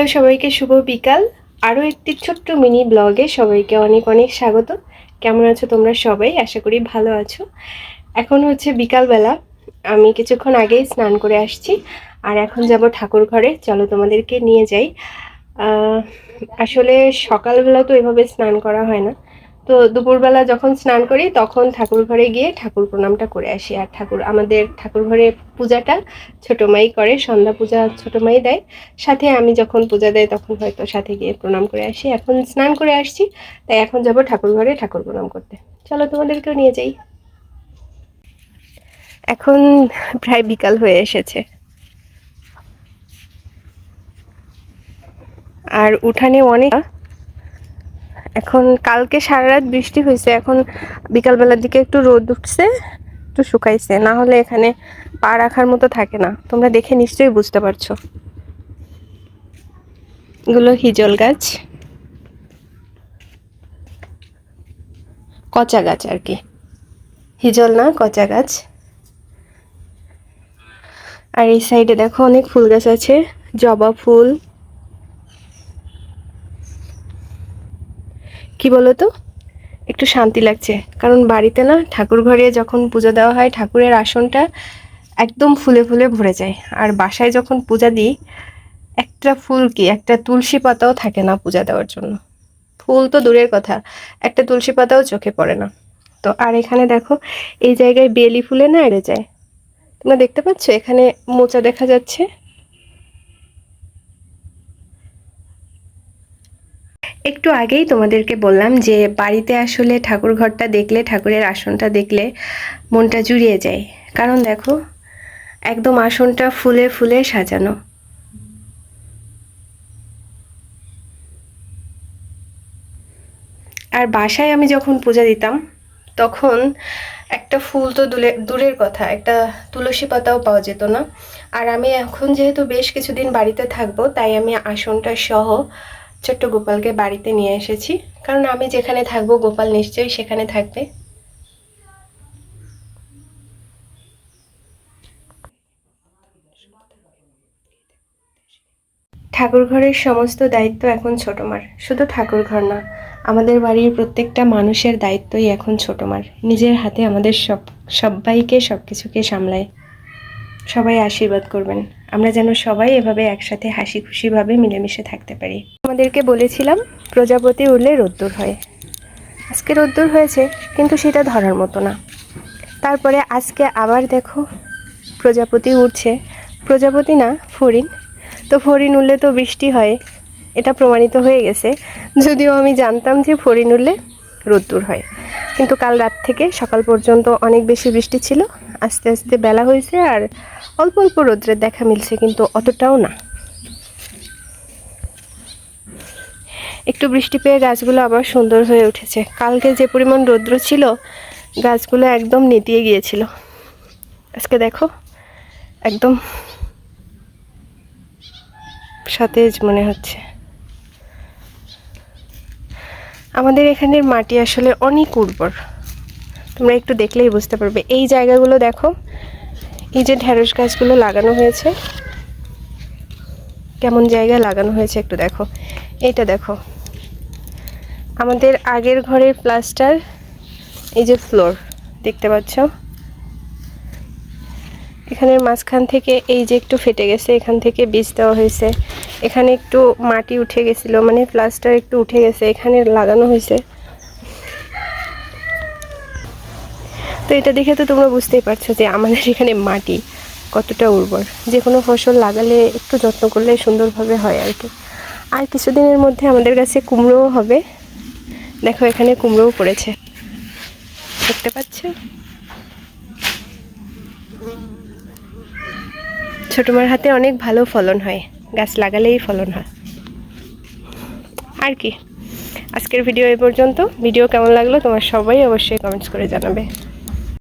Hello সবাইকে, শুভ বিকাল। আরও একটি ছোট্ট মিনি ব্লগে সবাইকে অনেক অনেক স্বাগত। কেমন আছো তোমরা সবাই? আশা করি ভালো আছো। এখন হচ্ছে বিকালবেলা। আমি কিছুক্ষণ আগেই স্নান করে আসছি। আর এখন যাব ঠাকুর ঘরে। চলো তোমাদেরকে নিয়ে যাই। আসলে সকালবেলা তো এভাবে স্নান করা হয় না। তো দুপুরবেলা যখন স্নান করি, তখন ঠাকুর ঘরে গিয়ে ঠাকুর প্রণামটা করে আসি। আর ঠাকুর, আমাদের ঠাকুর ঘরে পূজাটা ছোটো মাই করে, সন্ধ্যা পূজা ছোটো মাই দেয়। সাথে আমি যখন পূজা দেয় তখন হয়তো সাথে গিয়ে প্রণাম করে আসি। এখন স্নান করে আসছি, তাই এখন যাব ঠাকুর ঘরে ঠাকুর প্রণাম করতে। চলো তোমাদেরকেও নিয়ে যাই। এখন প্রায় বিকাল হয়ে এসেছে। আর উঠানে অনেক এখন কালকে সারা রাত বৃষ্টি হয়েছে, এখন বিকালবেলার দিকে একটু রোদ উঠছে, একটু শুকাইছে, না হলে এখানে পা রাখার মতো থাকে না। তোমরা দেখে নিশ্চয়ই বুঝতে পারছ। এগুলো হিজল গাছ। কচা গাছ আর কি। হিজল না, কচা গাছ। আর এই সাইডে দেখো অনেক ফুল গাছ আছে, জবা ফুল। কি বলো তো? একটু শান্তি লাগছে। কারণ বাড়িতে না ঠাকুর ঘরে যখন পুজো দেওয়া হয়, ঠাকুরের আসনটা একদম ফুলে ফুলে ভরে যায়। আর বাসায় যখন পূজা দিই, একটা ফুল কি, একটা তুলসী পাতাও থাকে না পূজা দেওয়ার জন্য। ফুল তো দূরের কথা, একটা তুলসী পাতাও চোখে পড়ে না। তো আর এখানে দেখো, এই জায়গায় বেলি ফুলে না এড়ে যায়। তোমরা দেখতে পাচ্ছ? এখানে মোচা দেখা যাচ্ছে। একটু আগেই তোমাদেরকে বললাম যে বাড়িতে আসলে ঠাকুর ঘরটা দেখলে, ঠাকুরের আসনটা দেখলে মনটা জুড়িয়ে যায়। কারণ দেখো, একদম আসনটা ফুলে ফুলে সাজানো। আর বাসায় আমি যখন পূজা দিতাম, তখন একটা ফুল তো দূরে দূরের কথা, একটা তুলসী পাতাও পাওয়া যেত না। আর আমি এখন যেহেতু বেশ কিছুদিন বাড়িতে থাকব, তাই আমি আসনটা সহ ছোট্ট গোপালকে বাড়িতে নিয়ে এসেছি। কারণ আমি যেখানে থাকব, গোপাল নিশ্চয়ই সেখানে থাকবে। ঠাকুর ঘরের সমস্ত দায়িত্ব এখন ছোটমার। শুধু ঠাকুর ঘর না, আমাদের বাড়ির প্রত্যেকটা মানুষের দায়িত্বই এখন ছোটমার। নিজের হাতে আমাদের সব, সবাইকে সব কিছুকে সামলায়। সবাই আশীর্বাদ করবেন। আমরা যেন সবাই এভাবে একসাথে হাসি খুশিভাবে মিলেমিশে থাকতে পারি। আমাদেরকে বলেছিলাম, প্রজাপতি উড়লে রোদ্দুর হয়। আজকে রোদ্দুর হয়েছে, কিন্তু সেটা ধরার মতো না। তারপরে আজকে আবার দেখো, প্রজাপতি উঠছে প্রজাপতি না, ফড়িং। তো ফড়িং উড়লে তো বৃষ্টি হয়, এটা প্রমাণিত হয়ে গেছে। যদিও আমি জানতাম যে ফড়িং উড়লে রোদ্দুর হয়। কিন্তু কাল রাত থেকে সকাল পর্যন্ত অনেক বেশি বৃষ্টি ছিল। আস্তে আস্তে বেলা হয়েছে আর অল্প অল্প রোদ্রের দেখা মিলছে, কিন্তু অতটাও না। একটু বৃষ্টি পেয়ে গাছগুলো আবার সুন্দর হয়ে উঠেছে। কালকে যে পরিমাণ রৌদ্র ছিল, গাছগুলো একদম নেতিয়ে গিয়েছিল। আজকে দেখো, একদম সতেজ মনে হচ্ছে। আমাদের এখানের মাটি আসলে অনেক উর্বর। তোমরা একটু দেখলেই বুঝতে পারবে। এই জায়গাগুলো দেখো, এই যে ঢেঁড়স গাছগুলো লাগানো হয়েছে। কেমন জায়গায় লাগানো হয়েছে একটু দেখো। এইটা দেখো। আমাদের আগের ঘরের প্লাস্টার, এই যে ফ্লোর, দেখতে পাচ্ছ? এখানের মাঝখান থেকে এই যে একটু ফেটে গেছে, এখান থেকে বীজ দেওয়া হয়েছে। এখানে একটু মাটি উঠে গেছিল মানে প্লাস্টার একটু উঠে গেছে, এখানে লাগানো হয়েছে। তো এটা দেখে তো তোমরা বুঝতেই পারছ যে আমাদের এখানে মাটি কতটা উর্বর। যে কোনো ফসল লাগালে একটু যত্ন করলে সুন্দরভাবে হয় আর কি। আর কিছুদিনের মধ্যে আমাদের কাছে কুমড়োও হবে। দেখো, এখানে কুমড়োও পড়েছে। দেখতে পাচ্ছ? ছোটমার হাতে অনেক ভালো ফলন হয়। গাছ লাগালেই ফলন হয়। আর কি। আজকের ভিডিও এ পর্যন্ত। ভিডিও কেমন লাগল তোমার সবাই অবশ্যই কমেন্টস করে জানাবে।